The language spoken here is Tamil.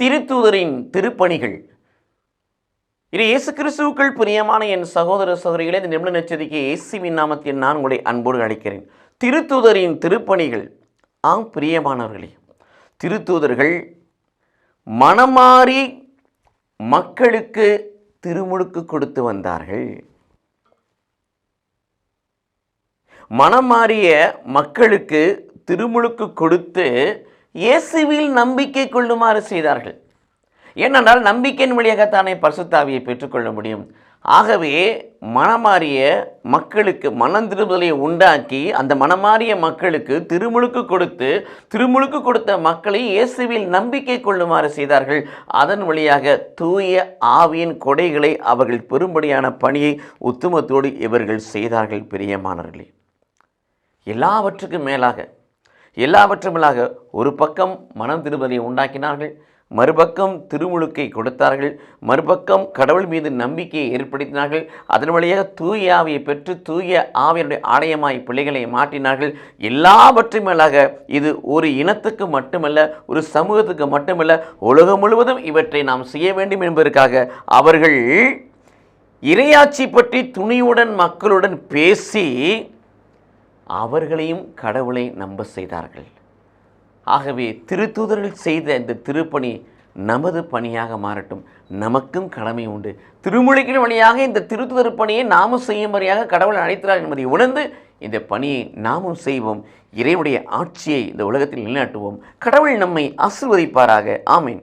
திருத்தூதரின் திருப்பணிகள். இது இயேசு கிறிஸ்துவுக்குள் பிரியமான என் சகோதர சகோதரிகளே இந்த நிமிட நச்சரிக்கை இயேசுவின் நாமத்தில் நான் உங்களை அன்போடு அழைக்கிறேன். திருத்தூதரின் திருப்பணிகள். ஆம் பிரியமானவர்களே திருத்தூதர்கள் மனமாறி மக்களுக்கு திருமுழுக்கு கொடுத்து வந்தார்கள். மனமாறிய மாறிய மக்களுக்கு திருமுழுக்கு கொடுத்து இயேசுவில் நம்பிக்கை கொள்ளுமாறு செய்தார்கள். ஏனென்றால் நம்பிக்கையின் வழியாகத்தானே பரிசுத்தாவியை பெற்றுக்கொள்ள முடியும். ஆகவே மனமாறிய மக்களுக்கு மனம் திரும்பலை உண்டாக்கி அந்த மனமாறிய மக்களுக்கு திருமுழுக்கு கொடுத்து திருமுழுக்கு கொடுத்த மக்களை இயேசுவில் நம்பிக்கை கொள்ளுமாறு செய்தார்கள். அதன் வழியாக தூய ஆவியின் கொடைகளை அவர்கள் பெரும்படியான பணியை உத்துமத்தோடு இவர்கள் செய்தார்கள் பிரியமானவர்களே. எல்லாவற்றுக்கும் மேலாக எல்லாவற்றுமில்லாக ஒரு பக்கம் மனம் திரும்பலை உண்டாக்கினார்கள் மறுபக்கம் திருமுழுக்கை கொடுத்தார்கள் மறுபக்கம் கடவுள் மீது நம்பிக்கையை ஏற்படுத்தினார்கள் அதன் வழியாக தூய ஆவியை பெற்று தூய ஆவியனுடைய ஆலயமாய் பிள்ளைகளை மாற்றினார்கள். எல்லாவற்றும் மேலாக இது ஒரு இனத்துக்கு மட்டுமல்ல ஒரு சமூகத்துக்கு மட்டுமல்ல உலகம் முழுவதும் இவற்றை நாம் செய்ய வேண்டும் என்பதற்காக அவர்கள் இரையாட்சி பற்றி துணியுடன் மக்களுடன் பேசி அவர்களையும் கடவுளை நம்ப செய்தார்கள். ஆகவே திருத்தூதர்கள் செய்த இந்த திருப்பணி நமது பணியாக மாறட்டும். நமக்கும் கடமை உண்டு. திருமொழிக்கின் வழியாக இந்த திருத்துதர் பணியை நாமும் செய்யும்படியாக கடவுள் அழைத்தார் என்பதை உணர்ந்து இந்த பணியை நாமும் செய்வோம். இறைவனுடைய ஆட்சியை இந்த உலகத்தில் நிலைநாட்டுவோம். கடவுள் நம்மை ஆசிர்வதிப்பாராக. ஆமீன்.